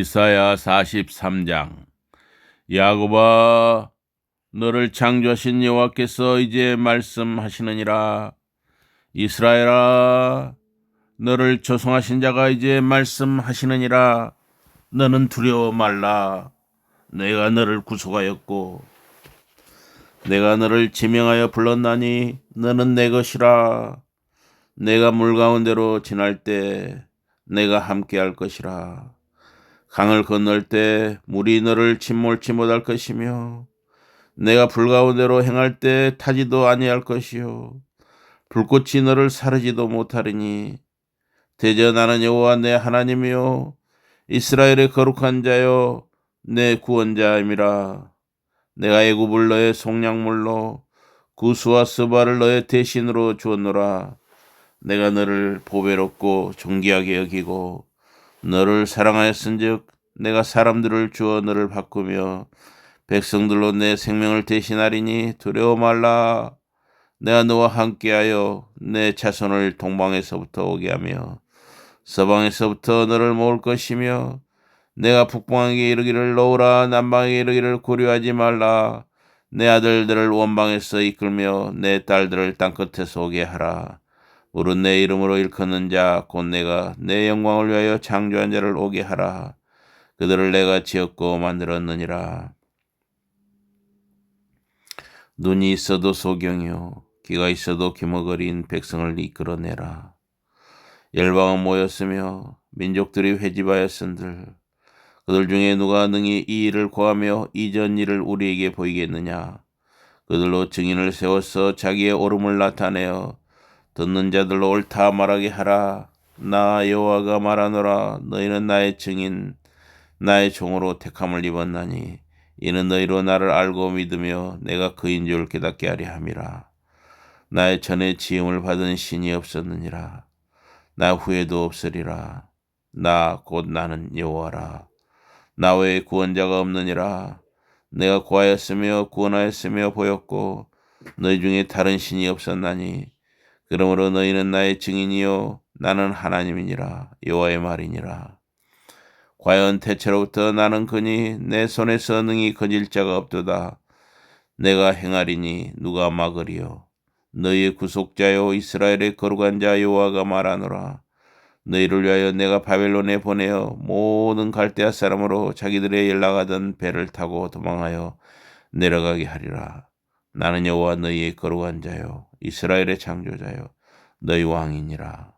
이사야 43장. 야곱아 너를 창조하신 여호와께서 이제 말씀하시느니라. 이스라엘아 너를 조성하신 자가 이제 말씀하시느니라. 너는 두려워 말라. 내가 너를 구속하였고 내가 너를 지명하여 불렀나니 너는 내 것이라. 내가 물 가운데로 지날 때 내가 함께 할 것이라 강을 건널 때 물이 너를 침몰치 못할 것이며 내가 불 가운데로 행할 때 타지도 아니할 것이요. 불꽃이 너를 사르지도 못하리니 대저 나는 여호와 내 하나님이요. 이스라엘의 거룩한 자요 내 구원자임이라. 내가 애굽을 너의 속량물로 구수와 스바를 너의 대신으로 주었노라. 내가 너를 보배롭고 존귀하게 여기고 너를 사랑하였은즉 내가 사람들을 주어 너를 바꾸며 백성들로 내 생명을 대신하리니 두려워 말라. 내가 너와 함께하여 내 자손을 동방에서부터 오게 하며 서방에서부터 너를 모을 것이며 내가 북방에게 이르기를 놓으라. 남방에게 이르기를 고려하지 말라. 내 아들들을 원방에서 이끌며 내 딸들을 땅끝에서 오게 하라 물은 내 이름으로 일컫는 자 곧 내가 내 영광을 위하여 창조한 자를 오게 하라. 그들을 내가 지었고 만들었느니라. 눈이 있어도 소경이요 귀가 있어도 기머거린 백성을 이끌어내라. 열방은 모였으며 민족들이 회집하였은들 그들 중에 누가 능히 이 일을 고하며 이전 일을 우리에게 보이겠느냐? 그들로 증인을 세워서 자기의 오름을 나타내어 듣는 자들로 옳다 말하게 하라. 나 여호와가 말하노라. 너희는 나의 증인, 나의 종으로 택함을 입었나니 이는 너희로 나를 알고 믿으며 내가 그인 줄 깨닫게 하려 함이라. 나의 전에 지음을 받은 신이 없었느니라. 나 후에도 없으리라. 나 곧 나는 여호와라. 나 외에 구원자가 없느니라. 내가 구하였으며 구원하였으며 보였고 너희 중에 다른 신이 없었나니 그러므로 너희는 나의 증인이요 나는 하나님이니라 여호와의 말이니라. 과연 대체로부터 나는 그니 내 손에서 능히 거질 자가 없도다. 내가 행하리니 누가 막으리요. 너희의 구속자요 이스라엘의 거룩한 자 여호와가 말하노라. 너희를 위하여 내가 바벨론에 보내어 모든 갈대아 사람으로 자기들의 연락하던 배를 타고 도망하여 내려가게 하리라. 나는 여호와 너희의 거룩한 자요 이스라엘의 창조자요 너희 왕이니라.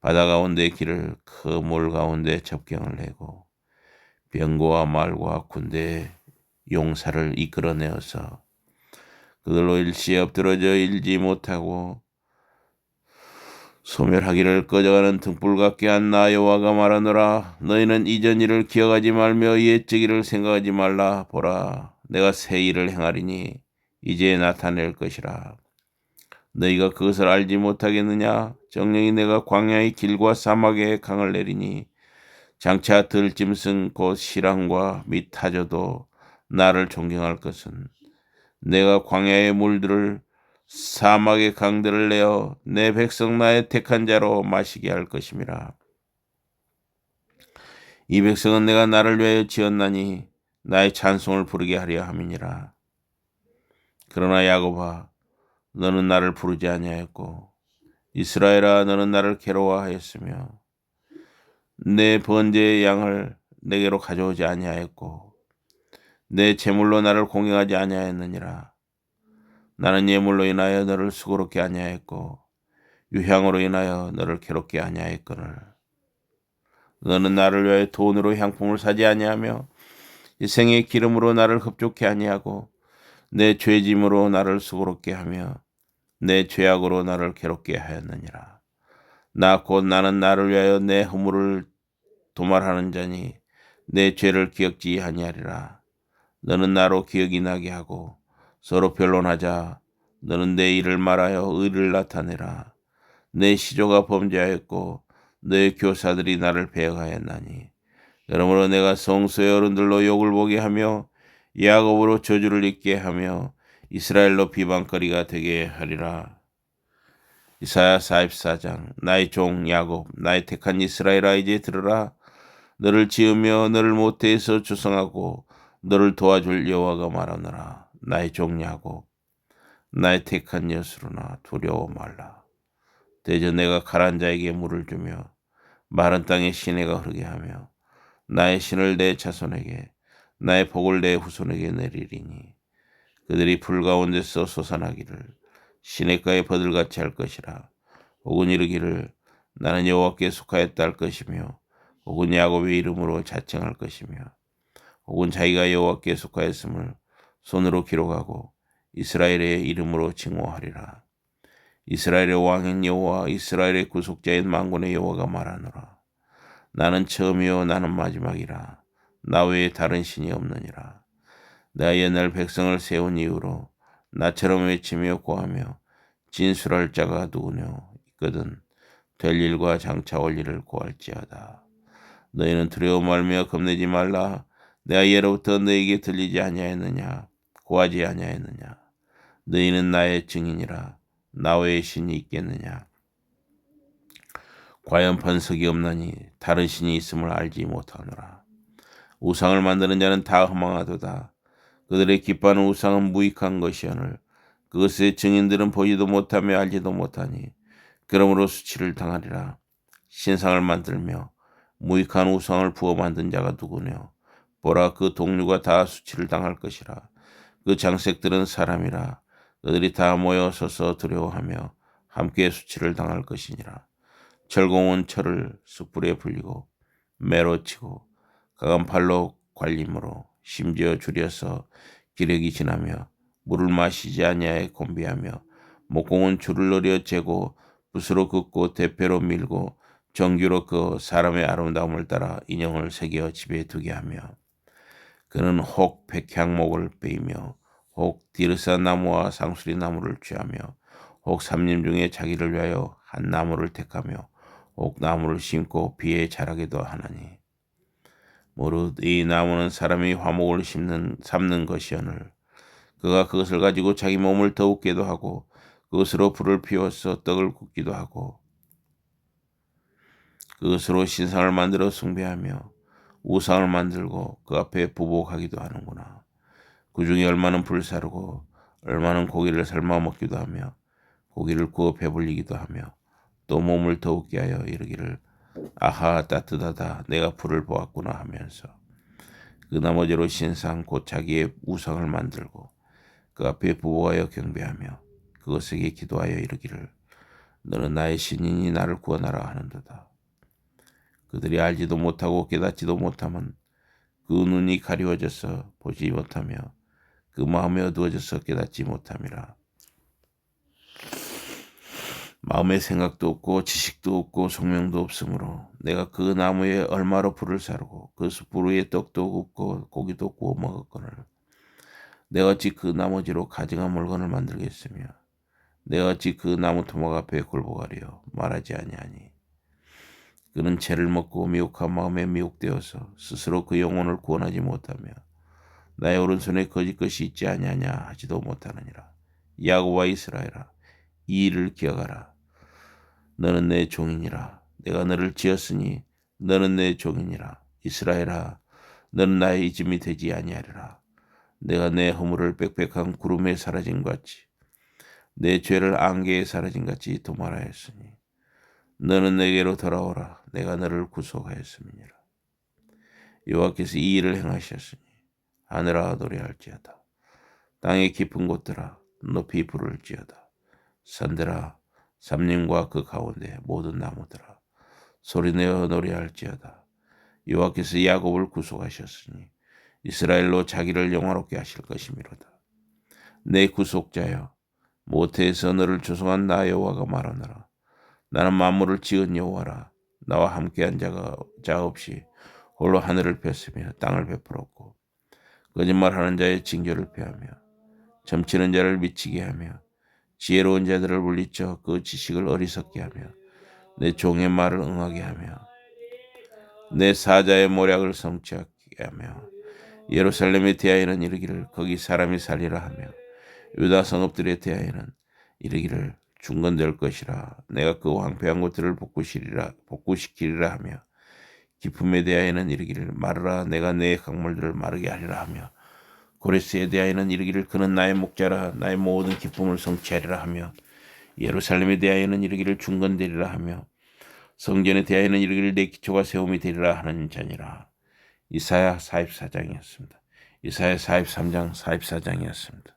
바다 가운데 길을 그물 가운데 접경을 내고 병고와 말과 군대의 용사를 이끌어내어서 그들로 일시에 엎드러져 일지 못하고 소멸하기를 꺼져가는 등불 같게 한 나 여호와가 말하노라 너희는 이전 일을 기억하지 말며 옛적 일을 생각하지 말라 보라 내가 새 일을 행하리니 이제 나타낼 것이라. 너희가 그것을 알지 못하겠느냐? 정령이 내가 광야의 길과 사막의 강을 내리니 장차 들짐승 곧 시랑과 및 타저도 나를 존경할 것은 내가 광야의 물들을 사막의 강들을 내어 내 백성 나의 택한 자로 마시게 할 것임이라. 이 백성은 내가 나를 위하여 지었나니 나의 찬송을 부르게 하려 함이니라. 그러나 야곱아 너는 나를 부르지 아니하였고 이스라엘아 너는 나를 괴로워하였으며 내 번제의 양을 내게로 가져오지 아니하였고 내 제물로 나를 공경하지 아니하였느니라. 나는 예물로 인하여 너를 수고롭게 아니하였고 유향으로 인하여 너를 괴롭게 아니하였거늘. 너는 나를 위하여 돈으로 향품을 사지 아니하며 이 생의 기름으로 나를 흡족해 아니하고 내 죄짐으로 나를 수고롭게 하며 내 죄악으로 나를 괴롭게 하였느니라. 나 곧 나는 나를 위하여 내 허물을 도말하는 자니 내 죄를 기억지 아니하리라. 너는 나로 기억이 나게 하고 서로 변론하자. 너는 내 일을 말하여 의를 나타내라. 내 시조가 범죄하였고 너의 교사들이 나를 배역하였나니. 그러므로 내가 성소의 어른들로 욕을 보게 하며 야곱으로 저주를 잊게 하며 이스라엘로 비방거리가 되게 하리라. 이사야 44장 나의 종 야곱 나의 택한 이스라엘아 이제 들으라. 너를 지으며 너를 모태에서 조성하고 너를 도와줄 여호와가 말하노라. 나의 종야고 나의 택한 여수로나 두려워 말라. 대저 내가 가란 자에게 물을 주며 마른 땅에 시내가 흐르게 하며 나의 신을 내 자손에게 나의 복을 내 후손에게 내리리니 그들이 불 가운데서 솟아나기를 시냇가에 버들같이 할 것이라 혹은 이르기를 나는 여호와께 속하였다 할 것이며 혹은 야곱의 이름으로 자청할 것이며 혹은 자기가 여호와께 속하였음을 손으로 기록하고 이스라엘의 이름으로 칭호하리라. 이스라엘의 왕인 여호와 이스라엘의 구속자인 만군의 여호와가 말하노라. 나는 처음이요 나는 마지막이라. 나 외에 다른 신이 없느니라. 내가 옛날 백성을 세운 이후로 나처럼 외치며 고하며 진술할 자가 누구뇨 있거든 될 일과 장차 올 일을 고할지어다. 너희는 두려워 말며 겁내지 말라. 내가 예로부터 너에게 들리지 아니하였느냐 고하지 아니하였느냐 너희는 나의 증인이라 나 외에 신이 있겠느냐 과연 번석이 없나니 다른 신이 있음을 알지 못하노라 우상을 만드는 자는 다 허망하도다. 그들의 기뻐하는 우상은 무익한 것이오늘 그것의 증인들은 보지도 못하며 알지도 못하니 그러므로 수치를 당하리라. 신상을 만들며 무익한 우상을 부어 만든 자가 누구뇨 보라 그 동류가 다 수치를 당할 것이라. 그 장색들은 사람이라. 그들이 다 모여 서서 두려워하며 함께 수치를 당할 것이니라. 철공은 철을 숯불에 불리고 매로 치고 강한 팔로 관림으로 심지어 줄여서 기력이 지나며 물을 마시지 아니하에 곤비하며 목공은 줄을 노려 재고 붓으로 긋고 대패로 밀고 정규로 그 사람의 아름다움을 따라 인형을 새겨 집에 두게 하며 그는 혹 백향목을 빼이며 혹 디르사 나무와 상수리 나무를 취하며 혹 삼림 중에 자기를 위하여 한 나무를 택하며 혹 나무를 심고 비에 자라기도 하나니 무릇 이 나무는 사람이 화목을 심는 삼는 것이오늘 그가 그것을 가지고 자기 몸을 더욱 게도 하고 그것으로 불을 피워서 떡을 굽기도 하고 그것으로 신상을 만들어 숭배하며 우상을 만들고 그 앞에 부복하기도 하는구나. 그 중에 얼마는 불사르고 얼마는 고기를 삶아 먹기도 하며 고기를 구워 배불리기도 하며 또 몸을 더욱게 하여 이르기를 아하 따뜻하다 내가 불을 보았구나 하면서 그 나머지로 신상 곧 자기의 우상을 만들고 그 앞에 부복하여 경배하며 그것에게 기도하여 이르기를 너는 나의 신인이 나를 구원하라 하는도다. 그들이 알지도 못하고 깨닫지도 못하면 그 눈이 가리워져서 보지 못하며 그 마음이 어두워져서 깨닫지 못함이라. 마음의 생각도 없고 지식도 없고 성명도 없으므로 내가 그 나무에 얼마로 불을 사르고 그 숯불 위에 떡도 굽고 고기도 구워 먹었거늘 내가 어찌 그 나머지로 가증한 물건을 만들겠으며 내가 어찌 그 나무 토막 앞에 굴복하리요 말하지 아니하니 그는 죄를 먹고 미혹한 마음에 미혹되어서 스스로 그 영혼을 구원하지 못하며 나의 오른손에 거짓 것이 있지 아니하냐 하지도 못하느니라. 야고와 이스라엘아 이 일을 기억하라. 너는 내 종이니라. 내가 너를 지었으니 너는 내 종이니라. 이스라엘아 너는 나의 이짐이 되지 아니하리라. 내가 내 허물을 빽빽한 구름에 사라진 것 같이 내 죄를 안개에 사라진 같이 도말하였으니 너는 내게로 돌아오라. 내가 너를 구속하였음이니라. 여호와께서 이 일을 행하셨으니 하늘아 노래할지어다. 땅의 깊은 곳들아 높이 부를지어다. 산들아 삼림과 그 가운데 모든 나무들아 소리내어 노래할지어다. 여호와께서 야곱을 구속하셨으니 이스라엘로 자기를 영화롭게 하실 것이미로다. 내 구속자여 모태에서 너를 조성한 나 여호와가 말하노라. 나는 만물을 지은 여호와라. 나와 함께한 자가 자 없이 홀로 하늘을 폈으며 땅을 베풀었고 거짓말하는 자의 징조를 폐하며 점치는 자를 미치게 하며 지혜로운 자들을 물리쳐 그 지식을 어리석게 하며 내 종의 말을 응하게 하며 내 사자의 모략을 성취하게 하며 예루살렘에 대하여는 이르기를 거기 사람이 살리라 하며 유다 성읍들에 대하여는 이르기를 중건될 것이라 내가 그 황폐한 곳들을 복구시리라 복구시키리라 하며 기쁨에 대하여는 이르기를 마르라 내가 내 강물들을 마르게 하리라 하며 고레스에 대하여는 이르기를 그는 나의 목자라 나의 모든 기쁨을 성취하리라 하며 예루살렘에 대하여는 이르기를 중건되리라 하며 성전에 대하여는 이르기를 내 기초가 세움이 되리라 하는 자니라. 이사야 44장이었습니다. 이사야 43장 44장이었습니다.